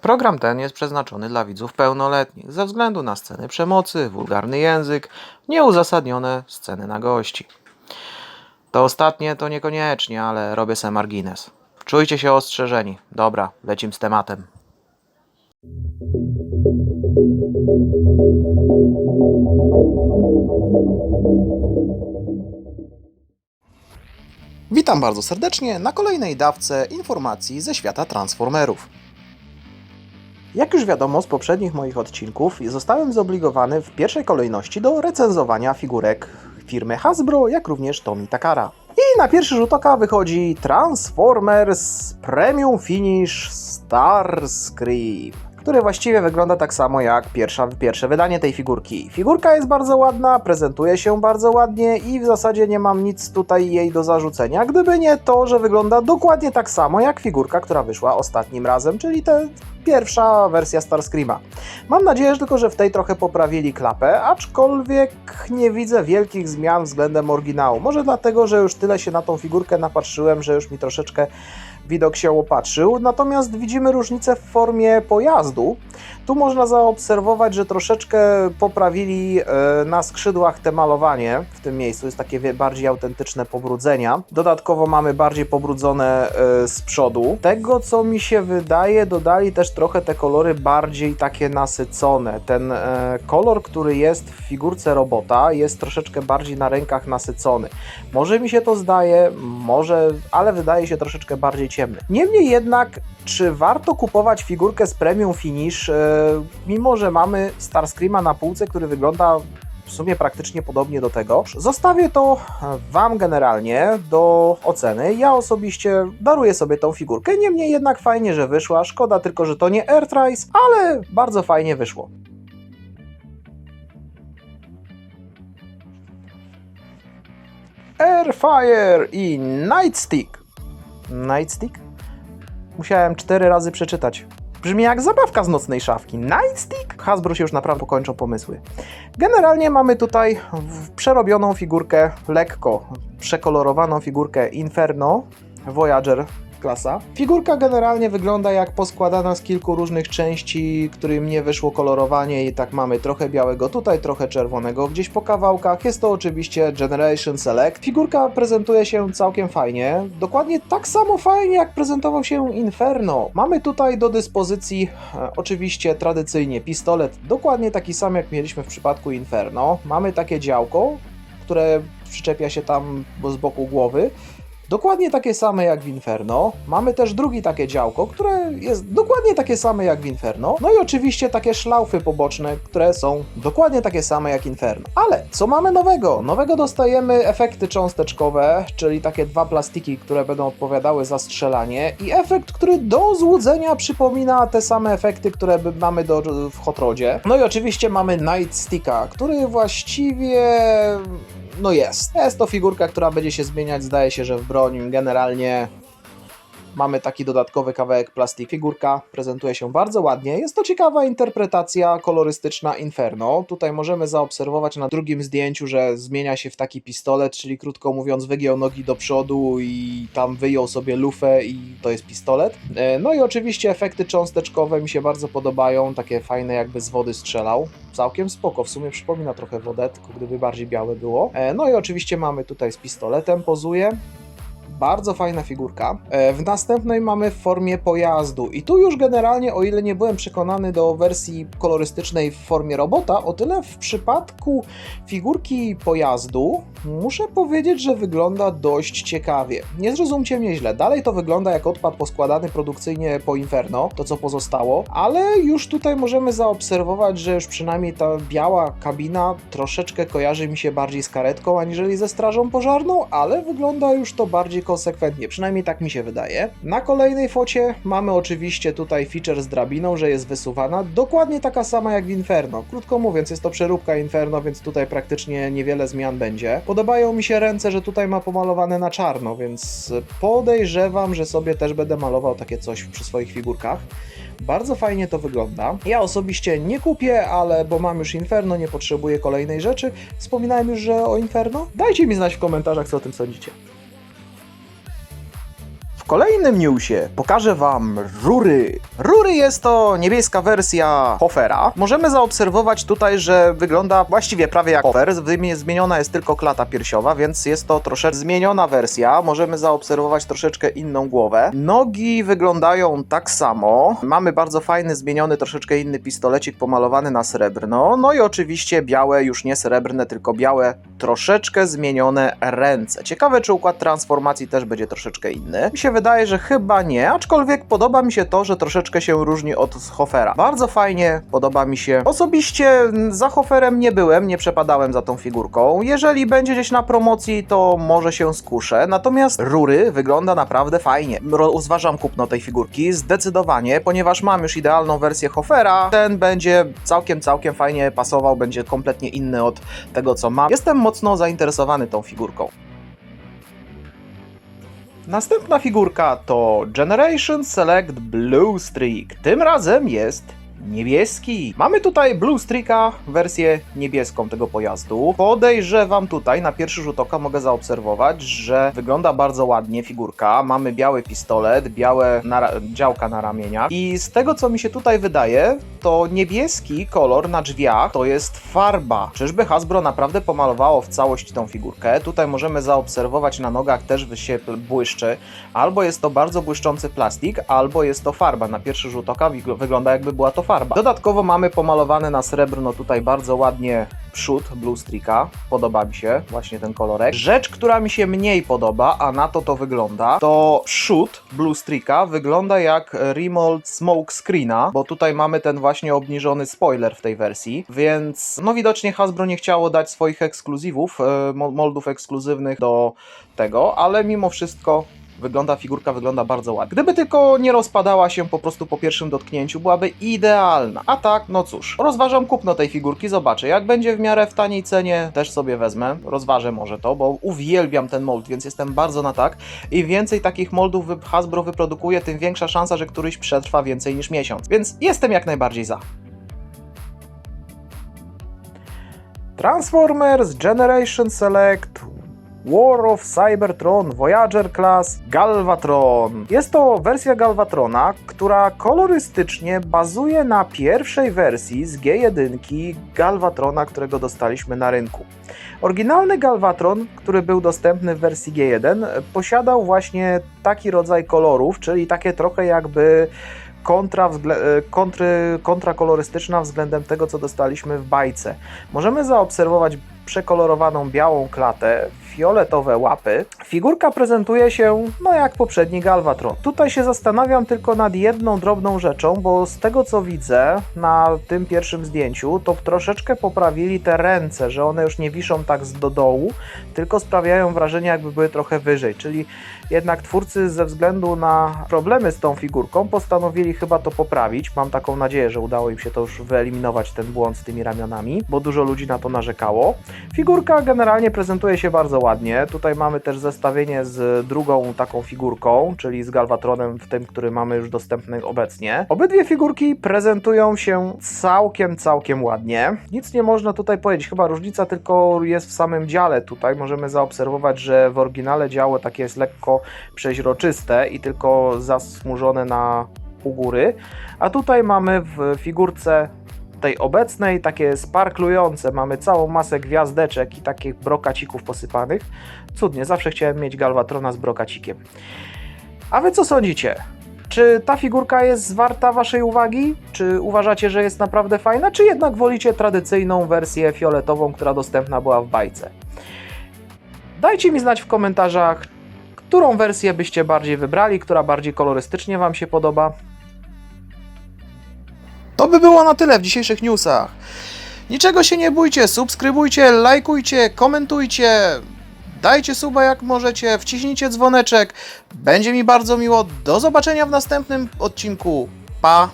Program ten jest przeznaczony dla widzów pełnoletnich ze względu na sceny przemocy, wulgarny język, nieuzasadnione sceny nagości. To ostatnie to niekoniecznie, ale robię se margines. Czujcie się ostrzeżeni. Dobra, lecim z tematem. Witam bardzo serdecznie na kolejnej dawce informacji ze świata Transformerów. Jak już wiadomo z poprzednich moich odcinków, zostałem zobligowany w pierwszej kolejności do recenzowania figurek firmy Hasbro, jak również Tomi Takara. I na pierwszy rzut oka wychodzi Transformers Premium Finish Starscream, który właściwie wygląda tak samo jak pierwsza, pierwsze wydanie tej figurki. Figurka jest bardzo ładna, prezentuje się bardzo ładnie i w zasadzie nie mam nic tutaj jej do zarzucenia, gdyby nie to, że wygląda dokładnie tak samo jak figurka, która wyszła ostatnim razem, czyli ta pierwsza wersja Starscreama. Mam nadzieję że tylko, że w tej trochę poprawili klapę, aczkolwiek nie widzę wielkich zmian względem oryginału. Może dlatego, że już tyle się na tą figurkę napatrzyłem, że już mi troszeczkę widok się opatrzył. Natomiast widzimy różnicę w formie pojazdu. Tu można zaobserwować, że troszeczkę poprawili e, na skrzydłach te malowanie w tym miejscu. Jest takie bardziej autentyczne pobrudzenia. Dodatkowo mamy bardziej pobrudzone e, z przodu. Tego, co mi się wydaje, dodali też trochę te kolory bardziej takie nasycone. Ten e, kolor, który jest w figurce robota, jest troszeczkę bardziej na rękach nasycony. Może mi się to zdaje, może, ale wydaje się troszeczkę bardziej ciemny. Niemniej jednak, czy warto kupować figurkę z Premium Finish, e, mimo że mamy Starscreama na półce, który wygląda w sumie praktycznie podobnie do tego. Zostawię to Wam generalnie do oceny. Ja osobiście daruję sobie tą figurkę, niemniej jednak fajnie, że wyszła. Szkoda tylko, że to nie Earthrise, ale bardzo fajnie wyszło. Airfire i Nightstick. Nightstick? Musiałem cztery razy przeczytać. Brzmi jak zabawka z nocnej szafki. Nightstick? Hasbro się już naprawdę kończą pomysły. Generalnie mamy tutaj przerobioną figurkę, lekko przekolorowaną figurkę Inferno Voyager klasa. Figurka generalnie wygląda jak poskładana z kilku różnych części, którym nie wyszło kolorowanie i tak mamy trochę białego tutaj, trochę czerwonego gdzieś po kawałkach. Jest to oczywiście Generation Select. Figurka prezentuje się całkiem fajnie, dokładnie tak samo fajnie jak prezentował się Inferno. Mamy tutaj do dyspozycji e, oczywiście tradycyjnie pistolet, dokładnie taki sam jak mieliśmy w przypadku Inferno. Mamy takie działko, które przyczepia się tam z boku głowy. Dokładnie takie same jak w Inferno. Mamy też drugie takie działko, które jest dokładnie takie same jak w Inferno. No i oczywiście takie szlaufy poboczne, które są dokładnie takie same jak Inferno. Ale co mamy nowego? Nowego dostajemy efekty cząsteczkowe, czyli takie dwa plastiki, które będą odpowiadały za strzelanie i efekt, który do złudzenia przypomina te same efekty, które mamy do, w Hot Rodzie. No i oczywiście mamy Nightsticka, który właściwie no jest. Jest to figurka, która będzie się zmieniać, zdaje się, że w broń generalnie mamy taki dodatkowy kawałek plastik. Figurka prezentuje się bardzo ładnie. Jest to ciekawa interpretacja kolorystyczna Inferno. Tutaj możemy zaobserwować na drugim zdjęciu, że zmienia się w taki pistolet, czyli krótko mówiąc wygiął nogi do przodu i tam wyjął sobie lufę i to jest pistolet. E, No i oczywiście efekty cząsteczkowe mi się bardzo podobają, takie fajne jakby z wody strzelał. Całkiem spoko, w sumie przypomina trochę wodę, tylko gdyby bardziej białe było. E, No i oczywiście mamy tutaj z pistoletem, pozuje. Bardzo fajna figurka. E, W następnej mamy w formie pojazdu. I tu już generalnie, o ile nie byłem przekonany do wersji kolorystycznej w formie robota, o tyle w przypadku figurki pojazdu muszę powiedzieć, że wygląda dość ciekawie. Nie zrozumcie mnie źle, dalej to wygląda jak odpad poskładany produkcyjnie po Inferno, to co pozostało, ale już tutaj możemy zaobserwować, że już przynajmniej ta biała kabina troszeczkę kojarzy mi się bardziej z karetką aniżeli ze strażą pożarną, ale wygląda już to bardziej konsekwentnie, przynajmniej tak mi się wydaje. Na kolejnej focie mamy oczywiście tutaj feature z drabiną, że jest wysuwana, dokładnie taka sama jak w Inferno. Krótko mówiąc, jest to przeróbka Inferno, więc tutaj praktycznie niewiele zmian będzie. Podobają mi się ręce, że tutaj ma pomalowane na czarno, więc podejrzewam, że sobie też będę malował takie coś przy swoich figurkach. Bardzo fajnie to wygląda. Ja osobiście nie kupię, ale bo mam już Inferno, nie potrzebuję kolejnej rzeczy. Wspominałem już, że o Inferno? Dajcie mi znać w komentarzach, co o tym sądzicie. Kolejnym newsie pokażę Wam rury. Rury jest to niebieska wersja Hofera. Możemy zaobserwować tutaj, że wygląda właściwie prawie jak Hofer. Zmieniona jest tylko klata piersiowa, więc jest to troszeczkę zmieniona wersja. Możemy zaobserwować troszeczkę inną głowę. Nogi wyglądają tak samo. Mamy bardzo fajny, zmieniony, troszeczkę inny pistolecik pomalowany na srebrno. No i oczywiście białe, już nie srebrne, tylko białe, troszeczkę zmienione ręce. Ciekawe, czy układ transformacji też będzie troszeczkę inny. Mi się wydaje, że chyba nie, aczkolwiek podoba mi się to, że troszeczkę się różni od Hofera. Bardzo fajnie, podoba mi się. Osobiście mm, za Hoferem nie byłem, nie przepadałem za tą figurką. Jeżeli będzie gdzieś na promocji, to może się skuszę. Natomiast rury wygląda naprawdę fajnie. Ro- Rozważam kupno tej figurki zdecydowanie, ponieważ mam już idealną wersję Hofera. Ten będzie całkiem, całkiem fajnie pasował, będzie kompletnie inny od tego, co mam. Jestem mocno zainteresowany tą figurką. Następna figurka to Generation Select Blue Streak. Tym razem jest niebieski. Mamy tutaj Blue Streaka, wersję niebieską tego pojazdu. Podejrzewam tutaj, na pierwszy rzut oka mogę zaobserwować, że wygląda bardzo ładnie figurka. Mamy biały pistolet, białe na, działka na ramieniach i z tego co mi się tutaj wydaje, to niebieski kolor na drzwiach to jest farba. Czyżby Hasbro naprawdę pomalowało w całość tą figurkę? Tutaj możemy zaobserwować na nogach też się błyszczy. Albo jest to bardzo błyszczący plastik, albo jest to farba. Na pierwszy rzut oka wygl- wygląda jakby była to farba. Dodatkowo mamy pomalowane na srebrno tutaj bardzo ładnie przód Blue Streaka. Podoba mi się właśnie ten kolorek. Rzecz, która mi się mniej podoba, a na to to wygląda, to przód Blue Streaka wygląda jak remold smoke screena, bo tutaj mamy ten właśnie obniżony spoiler w tej wersji, więc no widocznie Hasbro nie chciało dać swoich ekskluzywów, e, mo- moldów ekskluzywnych do tego, ale mimo wszystko Wygląda, figurka wygląda bardzo ładnie. Gdyby tylko nie rozpadała się po prostu po pierwszym dotknięciu, byłaby idealna. A tak, no cóż, rozważam kupno tej figurki, zobaczę. Jak będzie w miarę w taniej cenie, też sobie wezmę. Rozważę może to, bo uwielbiam ten mold, więc jestem bardzo na tak. I więcej takich moldów Hasbro wyprodukuje, tym większa szansa, że któryś przetrwa więcej niż miesiąc. Więc jestem jak najbardziej za. Transformers Generation Select War of Cybertron Voyager Class Galvatron. Jest to wersja Galvatrona, która kolorystycznie bazuje na pierwszej wersji z G1 Galvatrona, którego dostaliśmy na rynku. Oryginalny Galvatron, który był dostępny w wersji G1, posiadał właśnie taki rodzaj kolorów, czyli takie trochę jakby kontra, e, kontry, kontra kolorystyczna względem tego, co dostaliśmy w bajce. Możemy zaobserwować przekolorowaną białą klatę, fioletowe łapy. Figurka prezentuje się no jak poprzedni Galvatron. Tutaj się zastanawiam tylko nad jedną drobną rzeczą, bo z tego co widzę na tym pierwszym zdjęciu, to troszeczkę poprawili te ręce, że one już nie wiszą tak z do dołu, tylko sprawiają wrażenie jakby były trochę wyżej, czyli jednak twórcy ze względu na problemy z tą figurką postanowili chyba to poprawić. Mam taką nadzieję, że udało im się to już wyeliminować ten błąd z tymi ramionami, bo dużo ludzi na to narzekało. Figurka generalnie prezentuje się bardzo ładnie. Tutaj mamy też zestawienie z drugą taką figurką, czyli z Galvatronem w tym, który mamy już dostępny obecnie. Obydwie figurki prezentują się całkiem, całkiem ładnie. Nic nie można tutaj powiedzieć, chyba różnica tylko jest w samym dziale tutaj. Możemy zaobserwować, że w oryginale działo takie jest lekko przeźroczyste i tylko zasmużone na u góry, a tutaj mamy w figurce tej obecnej takie sparklujące, mamy całą masę gwiazdeczek i takich brokacików posypanych. Cudnie, zawsze chciałem mieć Galvatrona z brokacikiem. A wy co sądzicie? Czy ta figurka jest warta waszej uwagi? Czy uważacie, że jest naprawdę fajna? Czy jednak wolicie tradycyjną wersję fioletową, która dostępna była w bajce? Dajcie mi znać w komentarzach, którą wersję byście bardziej wybrali, która bardziej kolorystycznie wam się podoba. By było na tyle w dzisiejszych newsach. Niczego się nie bójcie, subskrybujcie, lajkujcie, komentujcie, dajcie suba jak możecie, wciśnijcie dzwoneczek. Będzie mi bardzo miło. Do zobaczenia w następnym odcinku. Pa!